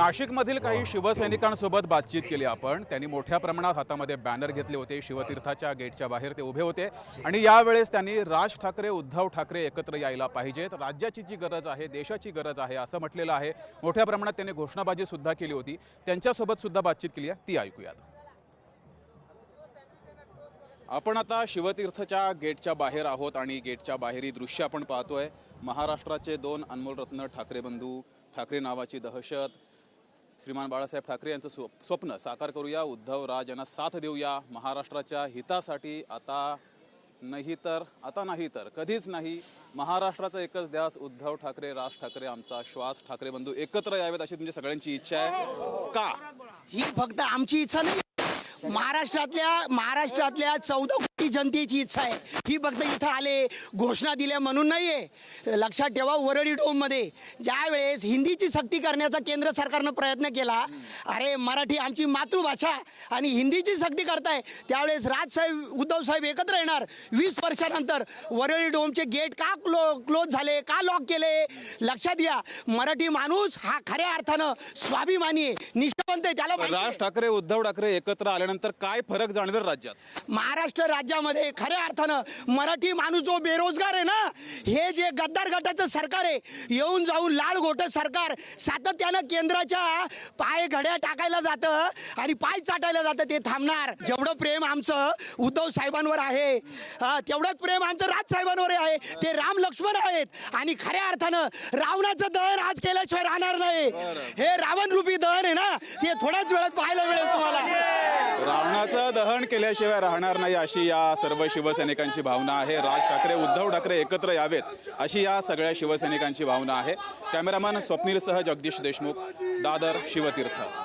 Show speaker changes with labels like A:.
A: नाशिकमधील काही शिवसैनिकांसोबत बातचीत केली आपण. त्यांनी मोठ्या प्रमाणात हातामध्ये बॅनर घेतले होते. शिवतीर्थाच्या गेटच्या बाहेर ते उभे होते. आणि यावेळेस त्यांनी राज ठाकरे उद्धव ठाकरे एकत्र यायला पाहिजेत. राज्याची जी गरज आहे देशाची गरज आहे असं म्हटलेलं आहे. मोठ्या प्रमाणात त्यांनी घोषणाबाजी सुद्धा केली होती. त्यांच्यासोबत सुद्धा बातचीत केली आहे. ती ऐकूयात. आपण आता शिवतीर्थच्या गेटच्या बाहेर आहोत आणि गेटच्या बाहेर ही दृश्य आपण पाहतोय. महाराष्ट्राचे दोन अनमोल रत्न ठाकरे बंधू ठाकरे नावाची दहशत श्रीमान बाळासाहेब ठाकरे यांचं स्व स्वप्न साकार करूया. उद्धव राज यांना साथ देऊया. महाराष्ट्राच्या हितासाठी आता नाही तर आता नाही तर कधीच नाही. महाराष्ट्राचा एकच ध्यास उद्धव ठाकरे राज ठाकरे आमचा श्वास ठाकरे बंधू एकत्र यावेत अशी तुमची सगळ्यांची इच्छा आहे. का?
B: ही फक्त आमची इच्छा नाही. महाराष्ट्रातल्या महाराष्ट्रातल्या चौदा कोटी जनतेची इच्छा आहे. ही फक्त इथं आले घोषणा दिल्या म्हणून नाहीये. लक्षात ठेवा वरळी डोममध्ये. ज्या वेळेस हिंदीची सक्ती करण्याचा केंद्र सरकारनं प्रयत्न केला अरे मराठी आमची मातृभाषा आणि हिंदीची सक्ती करताय त्यावेळेस राजसाहेब उद्धव साहेब एकत्र येणार. वीस वर्षानंतर वरळी डोमचे गेट का क्लो क्लोज झाले का लॉक केले? लक्षात घ्या मराठी माणूस हा खऱ्या अर्थानं स्वाभिमानी आहे निष्ठावंत आहे त्याला आहे.
A: राज ठाकरे उद्धव ठाकरे एकत्र आल्यानंतर काय फरक जाणवेल राज्यात?
B: महाराष्ट्र राज्यामध्ये खऱ्या अर्थानं मराठी माणूस जो बेरोजगार आहे ना हे जे गद्दार गटाचं सरकार आहे येऊन जाऊन लाल घोट सरकार सातत्यानं केंद्राच्या पाय घड्या टाकायला जातं आणि पाय चाटायला जातं ते थांबणार. जेवढं प्रेम आमचं उद्धव साहेबांवर आहे तेवढंच प्रेम आमचं राज साहेबांवर आहे. ते राम लक्ष्मण आहेत आणि खऱ्या अर्थानं रावणाचं दहन आज केल्याशिवाय राहणार नाही. हे रावण रूपी दहन आहे ना ते थोड्याच वेळात पाहायला मिळेल तुम्हाला.
A: रावणाचं दहन केल्याशिवाय राहणार नाही अशी या सर्व शिवसैनिकांची भावना आहे. राज ठाकरे उद्धव ठाकरे एकत्र यावेत अशी या सगळ्या शिवसैनिकांची भावना आहे. कॅमेरामॅन स्वप्नीलसह जगदीश देशमुख दादर शिवतीर्थ.